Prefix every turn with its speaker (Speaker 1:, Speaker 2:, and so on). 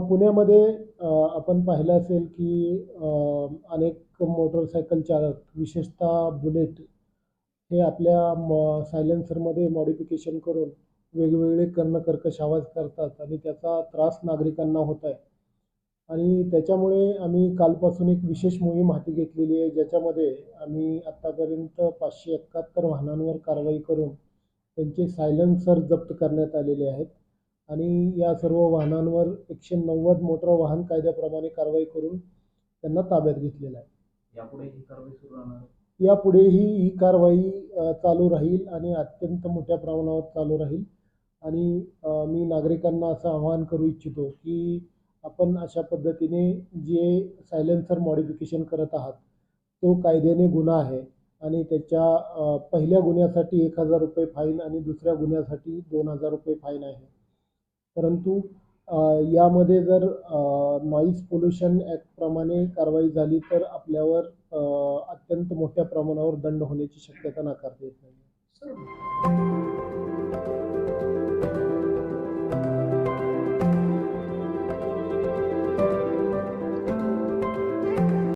Speaker 1: पुण्यामध्ये आपण पाहिलं असेल की अनेक मोटरसायकल चालक विशेषतः बुलेट हे आपल्या म सायलेन्सरमध्ये मॉडिफिकेशन करून वेगवेगळे कर्णकर्कश आवाज करतात आणि त्याचा त्रास नागरिकांना होत आहे. आणि त्याच्यामुळे आम्ही कालपासून एक विशेष मोहीम हाती घेतलेली आहे ज्याच्यामध्ये आम्ही आत्तापर्यंत पाचशे एकाहत्तर वाहनांवर कारवाई करून त्यांचे सायलेन्सर जप्त करण्यात आलेले आहेत. आणि या सर्व वाहनांवर एकशे नव्वद मोटर वाहन कायद्याप्रमाणे कारवाई करून त्यांना ताब्यात घेतलेलं आहे.
Speaker 2: यापुढे ही कारवाई सुरू राहणार?
Speaker 1: यापुढेही ही कारवाई चालू राहील आणि अत्यंत मोठ्या प्रमाणावर चालू राहील. आणि मी नागरिकांना असं आवाहन करू इच्छितो की आपण अशा पद्धतीने जे सायलेन्सर मॉडिफिकेशन करत आहात तो कायद्याने गुन्हा आहे आणि त्याच्या पहिल्या गुन्ह्यासाठी एक हजार रुपये फाईन आणि दुसऱ्या गुन्ह्यासाठी दोन हजार रुपये फाईन आहे. परंतु यामध्ये जर नॉईज पोल्युशन ॲक्टप्रमाणे कारवाई झाली तर आपल्यावर अत्यंत मोठ्या प्रमाणावर दंड होण्याची शक्यता नाकारता येत नाही.
Speaker 2: सर